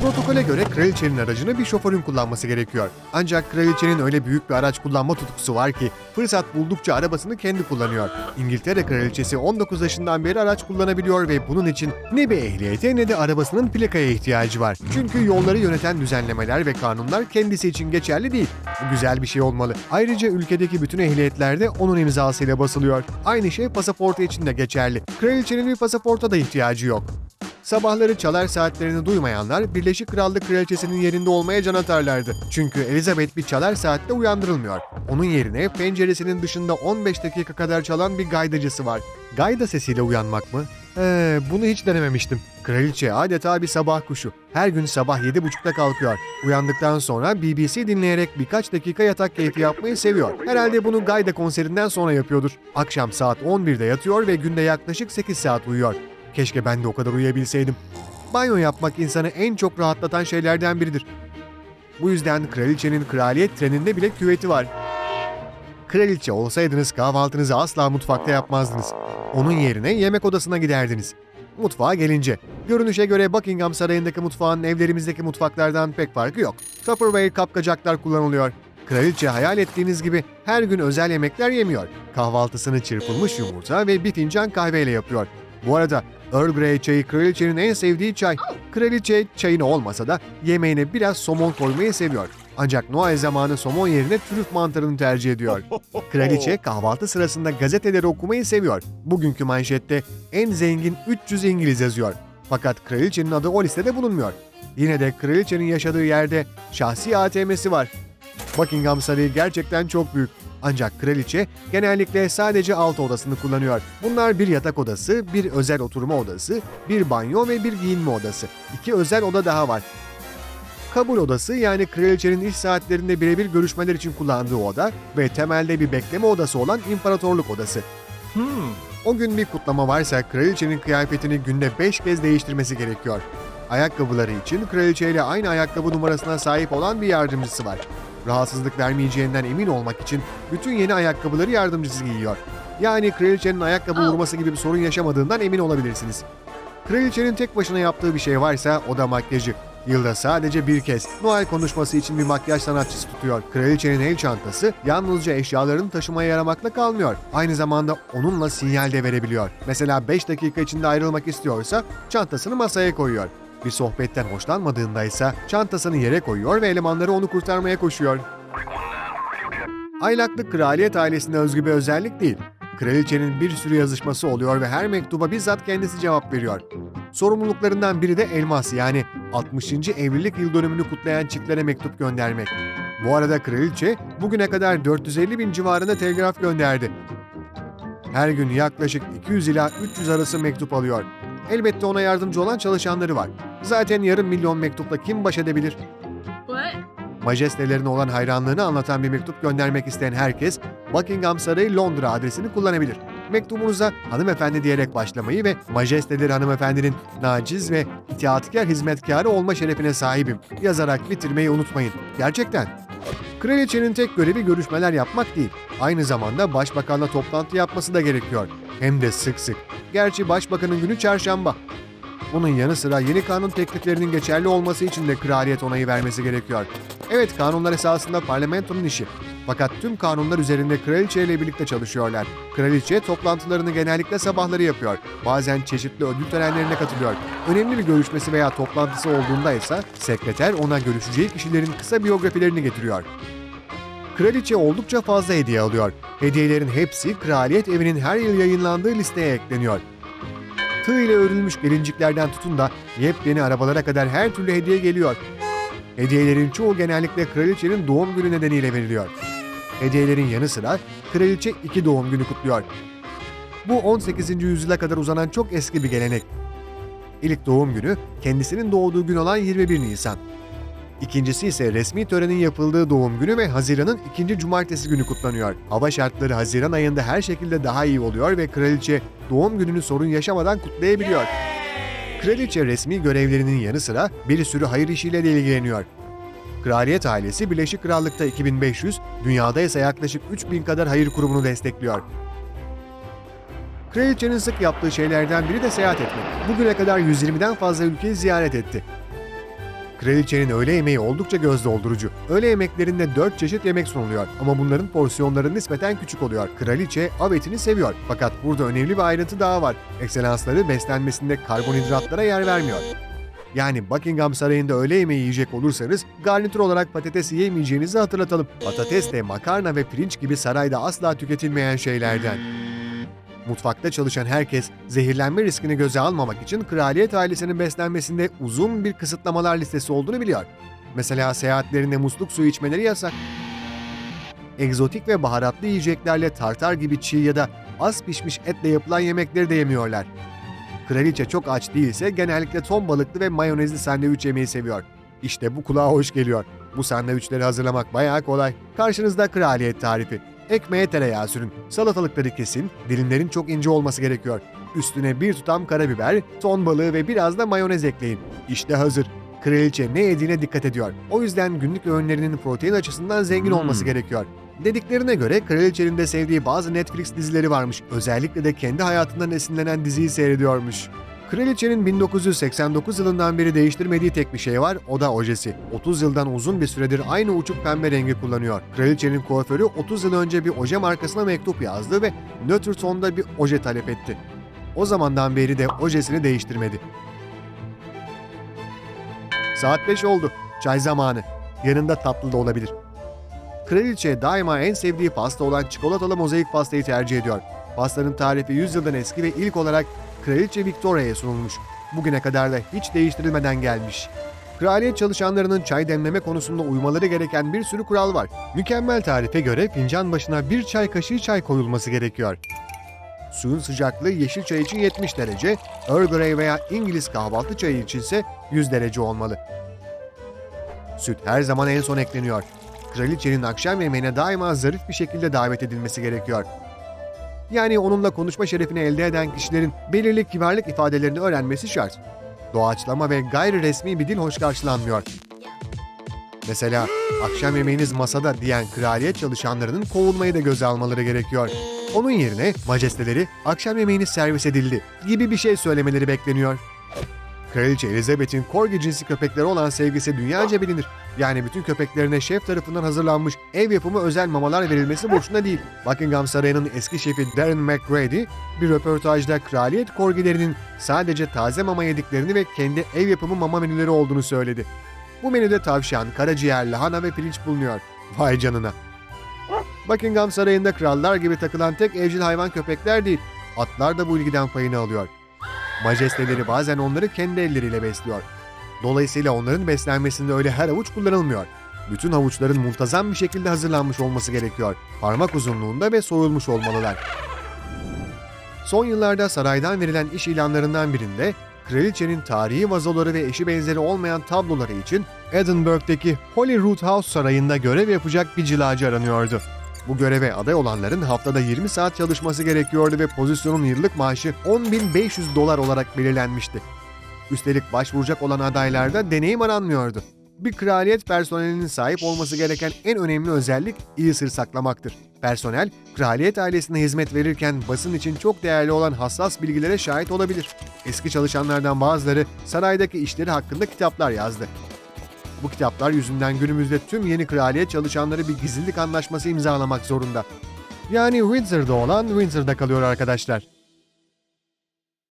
Protokole göre kraliçenin aracını bir şoförün kullanması gerekiyor. Ancak kraliçenin öyle büyük bir araç kullanma tutkusu var ki fırsat buldukça arabasını kendi kullanıyor. İngiltere kraliçesi 19 yaşından beri araç kullanabiliyor ve bunun için ne bir ehliyete ne de arabasının plakaya ihtiyacı var. Çünkü yolları yöneten düzenlemeler ve kanunlar kendisi için geçerli değil. Bu güzel bir şey olmalı. Ayrıca ülkedeki bütün ehliyetlerde onun imzasıyla basılıyor. Aynı şey pasaportu için de geçerli. Kraliçenin bir pasaporta da ihtiyacı yok. Sabahları çalar saatlerini duymayanlar Birleşik Krallık Kraliçesi'nin yerinde olmaya can atarlardı. Çünkü Elizabeth bir çalar saatte uyandırılmıyor. Onun yerine penceresinin dışında 15 dakika kadar çalan bir gaydacısı var. Gayda sesiyle uyanmak mı? Ee, bunu hiç denememiştim. Kraliçe adeta bir sabah kuşu. Her gün sabah 7.30'da kalkıyor. Uyandıktan sonra BBC dinleyerek birkaç dakika yatak keyfi yapmayı seviyor. Herhalde bunu Gayda konserinden sonra yapıyordur. Akşam saat 11'de yatıyor ve günde yaklaşık 8 saat uyuyor. Keşke ben de o kadar uyuyabilseydim. Banyo yapmak insanı en çok rahatlatan şeylerden biridir. Bu yüzden kraliçenin kraliyet treninde bile küveti var. Kraliçe olsaydınız kahvaltınızı asla mutfakta yapmazdınız. Onun yerine yemek odasına giderdiniz. Mutfağa gelince, görünüşe göre Buckingham Sarayı'ndaki mutfağın evlerimizdeki mutfaklardan pek farkı yok. Tupperware kapkacaklar kullanılıyor. Kraliçe hayal ettiğiniz gibi her gün özel yemekler yemiyor. Kahvaltısını çırpılmış yumurta ve bir fincan kahveyle yapıyor. Bu arada Earl Grey çayı kraliçenin en sevdiği çay. Kraliçe çayını olmasa da yemeğine biraz somon koymayı seviyor. Ancak Noel zamanı somon yerine trüf mantarını tercih ediyor. Kraliçe kahvaltı sırasında gazeteleri okumayı seviyor. Bugünkü manşette en zengin 300 İngiliz yazıyor. Fakat kraliçenin adı o listede bulunmuyor. Yine de kraliçenin yaşadığı yerde şahsi ATM'si var. Buckingham Sarayı gerçekten çok büyük. Ancak kraliçe genellikle sadece alt odasını kullanıyor. Bunlar bir yatak odası, bir özel oturma odası, bir banyo ve bir giyinme odası. İki özel oda daha var. Kabul odası yani kraliçenin iş saatlerinde birebir görüşmeler için kullandığı oda ve temelde bir bekleme odası olan imparatorluk odası. Hmm. O gün bir kutlama varsa kraliçenin kıyafetini günde 5 kez değiştirmesi gerekiyor. Ayakkabıları için kraliçeyle aynı ayakkabı numarasına sahip olan bir yardımcısı var. Rahatsızlık vermeyeceğinden emin olmak için bütün yeni ayakkabıları yardımcısı giyiyor. Yani kraliçenin ayakkabı vurması gibi bir sorun yaşamadığından emin olabilirsiniz. Kraliçenin tek başına yaptığı bir şey varsa o da makyajı. Yılda sadece bir kez Noel konuşması için bir makyaj sanatçısı tutuyor. Kraliçenin el çantası yalnızca eşyalarını taşımaya yaramakla kalmıyor. Aynı zamanda onunla sinyal de verebiliyor. Mesela 5 dakika içinde ayrılmak istiyorsa çantasını masaya koyuyor. Bir sohbetten hoşlanmadığında ise çantasını yere koyuyor ve elemanları onu kurtarmaya koşuyor. Aylaklık kraliyet ailesine özgü bir özellik değil. Kraliçenin bir sürü yazışması oluyor ve her mektuba bizzat kendisi cevap veriyor. Sorumluluklarından biri de elmas yani 60. evlilik yıl dönümünü kutlayan çiftlere mektup göndermek. Bu arada kraliçe bugüne kadar 450 bin civarında telgraf gönderdi. Her gün yaklaşık 200 ila 300 arası mektup alıyor. Elbette ona yardımcı olan çalışanları var. Zaten yarım milyon mektupla kim baş edebilir? Majestelerine olan hayranlığını anlatan bir mektup göndermek isteyen herkes Buckingham Sarayı Londra adresini kullanabilir. Mektubunuza hanımefendi diyerek başlamayı ve majesteleri hanımefendinin naciz ve itaatkar hizmetkarı olma şerefine sahibim yazarak bitirmeyi unutmayın. Gerçekten. Kraliçenin tek görevi görüşmeler yapmak değil. Aynı zamanda başbakanla toplantı yapması da gerekiyor. Hem de sık sık. Gerçi başbakanın günü çarşamba. Bunun yanı sıra yeni kanun tekliflerinin geçerli olması için de kraliyet onayı vermesi gerekiyor. Evet kanunlar esasında parlamentonun işi. Fakat tüm kanunlar üzerinde kraliçe ile birlikte çalışıyorlar. Kraliçe toplantılarını genellikle sabahları yapıyor. Bazen çeşitli ödül törenlerine katılıyor. Önemli bir görüşmesi veya toplantısı olduğunda ise sekreter ona görüşeceği kişilerin kısa biyografilerini getiriyor. Kraliçe oldukça fazla hediye alıyor. Hediyelerin hepsi kraliyet evinin her yıl yayınlandığı listeye ekleniyor. Tığ ile örülmüş gelinciklerden tutun da yepyeni arabalara kadar her türlü hediye geliyor. Hediyelerin çoğu genellikle kraliçenin doğum günü nedeniyle veriliyor. Hediyelerin yanı sıra kraliçe iki doğum günü kutluyor. Bu 18. yüzyıla kadar uzanan çok eski bir gelenek. İlk doğum günü kendisinin doğduğu gün olan 21 Nisan. İkincisi ise resmi törenin yapıldığı doğum günü ve Haziran'ın ikinci cumartesi günü kutlanıyor. Hava şartları Haziran ayında her şekilde daha iyi oluyor ve kraliçe doğum gününü sorun yaşamadan kutlayabiliyor. Kraliçe resmi görevlerinin yanı sıra bir sürü hayır işiyle de ilgileniyor. Kraliyet ailesi Birleşik Krallık'ta 2500, dünyada ise yaklaşık 3000 kadar hayır kurumunu destekliyor. Kraliçenin sık yaptığı şeylerden biri de seyahat etmek. Bugüne kadar 120'den fazla ülkeyi ziyaret etti. Kraliçenin öğle yemeği oldukça göz doldurucu. Öğle yemeklerinde 4 çeşit yemek sunuluyor ama bunların porsiyonları nispeten küçük oluyor. Kraliçe av etini seviyor. Fakat burada önemli bir ayrıntı daha var. Ekselansları beslenmesinde karbonhidratlara yer vermiyor. Yani Buckingham Sarayı'nda öğle yemeği yiyecek olursanız garnitür olarak patates yiyemeyeceğinizi hatırlatalım. Patates de makarna ve pirinç gibi sarayda asla tüketilmeyen şeylerden. Mutfakta çalışan herkes zehirlenme riskini göze almamak için kraliyet ailesinin beslenmesinde uzun bir kısıtlamalar listesi olduğunu biliyor. Mesela seyahatlerinde musluk suyu içmeleri yasak. Egzotik ve baharatlı yiyeceklerle tartar gibi çiğ ya da az pişmiş etle yapılan yemekleri de yemiyorlar. Kraliçe çok aç değilse genellikle ton balıklı ve mayonezli sandviç yemeyi seviyor. İşte bu kulağa hoş geliyor. Bu sandviçleri hazırlamak bayağı kolay. Karşınızda kraliyet tarifi. Ekmeğe tereyağı sürün. Salatalıkları kesin. Dilimlerin çok ince olması gerekiyor. Üstüne bir tutam karabiber, ton balığı ve biraz da mayonez ekleyin. İşte hazır. Kraliçe ne yediğine dikkat ediyor. O yüzden günlük öğünlerinin protein açısından zengin olması Hmm. gerekiyor. Dediklerine göre kraliçenin de sevdiği bazı Netflix dizileri varmış. Özellikle de kendi hayatından esinlenen diziyi seyrediyormuş. Kraliçenin 1989 yılından beri değiştirmediği tek bir şey var, o da ojesi. 30 yıldan uzun bir süredir aynı uçuk pembe rengi kullanıyor. Kraliçenin kuaförü 30 yıl önce bir oje markasına mektup yazdı ve nötr tonda bir oje talep etti. O zamandan beri de ojesini değiştirmedi. Saat 5 oldu. Çay zamanı. Yanında tatlı da olabilir. Kraliçe daima en sevdiği pasta olan çikolatalı mozaik pastayı tercih ediyor. Pastanın tarifi 100 yıldan eski ve ilk olarak Kraliçe Victoria'ya sunulmuş. Bugüne kadar da hiç değiştirilmeden gelmiş. Kraliyet çalışanlarının çay demleme konusunda uymaları gereken bir sürü kural var. Mükemmel tarife göre fincan başına bir çay kaşığı çay koyulması gerekiyor. Suyun sıcaklığı yeşil çay için 70 derece, Earl Grey veya İngiliz kahvaltı çayı içinse 100 derece olmalı. Süt her zaman en son ekleniyor. Kraliçenin akşam yemeğine daima zarif bir şekilde davet edilmesi gerekiyor. Yani onunla konuşma şerefini elde eden kişilerin belirli kibarlık ifadelerini öğrenmesi şart. Doğaçlama ve gayri resmi bir dil hoş karşılanmıyor. Mesela akşam yemeğiniz masada diyen kraliyet çalışanlarının kovulmayı da göze almaları gerekiyor. Onun yerine majesteleri akşam yemeğiniz servis edildi gibi bir şey söylemeleri bekleniyor. Kraliçe Elizabeth'in korgi cinsi köpeklere olan sevgisi dünyaca bilinir. Yani bütün köpeklerine şef tarafından hazırlanmış ev yapımı özel mamalar verilmesi boşuna değil. Buckingham Sarayı'nın eski şefi Darren McGrady bir röportajda kraliyet korgilerinin sadece taze mama yediklerini ve kendi ev yapımı mama menüleri olduğunu söyledi. Bu menüde tavşan, karaciğer, lahana ve pirinç bulunuyor. Vay canına. Buckingham Sarayı'nda krallar gibi takılan tek evcil hayvan köpekler değil, atlar da bu ilgiden payını alıyor. Majesteleri bazen onları kendi elleriyle besliyor. Dolayısıyla onların beslenmesinde öyle her avuç kullanılmıyor. Bütün havuçların muntazam bir şekilde hazırlanmış olması gerekiyor. Parmak uzunluğunda ve soyulmuş olmalılar. Son yıllarda saraydan verilen iş ilanlarından birinde kraliçenin tarihi vazoları ve eşi benzeri olmayan tabloları için Edinburgh'daki Holyrood House sarayında görev yapacak bir cilacı aranıyordu. Bu göreve aday olanların haftada 20 saat çalışması gerekiyordu ve pozisyonun yıllık maaşı 10.500 dolar olarak belirlenmişti. Üstelik başvuracak olan adaylarda deneyim aranmıyordu. Bir kraliyet personelinin sahip olması gereken en önemli özellik iyi sır saklamaktır. Personel, kraliyet ailesine hizmet verirken basın için çok değerli olan hassas bilgilere şahit olabilir. Eski çalışanlardan bazıları saraydaki işleri hakkında kitaplar yazdı. Bu kitaplar yüzünden günümüzde tüm yeni kraliyet çalışanları bir gizlilik anlaşması imzalamak zorunda. Yani Windsor'da olan Windsor'da kalıyor arkadaşlar.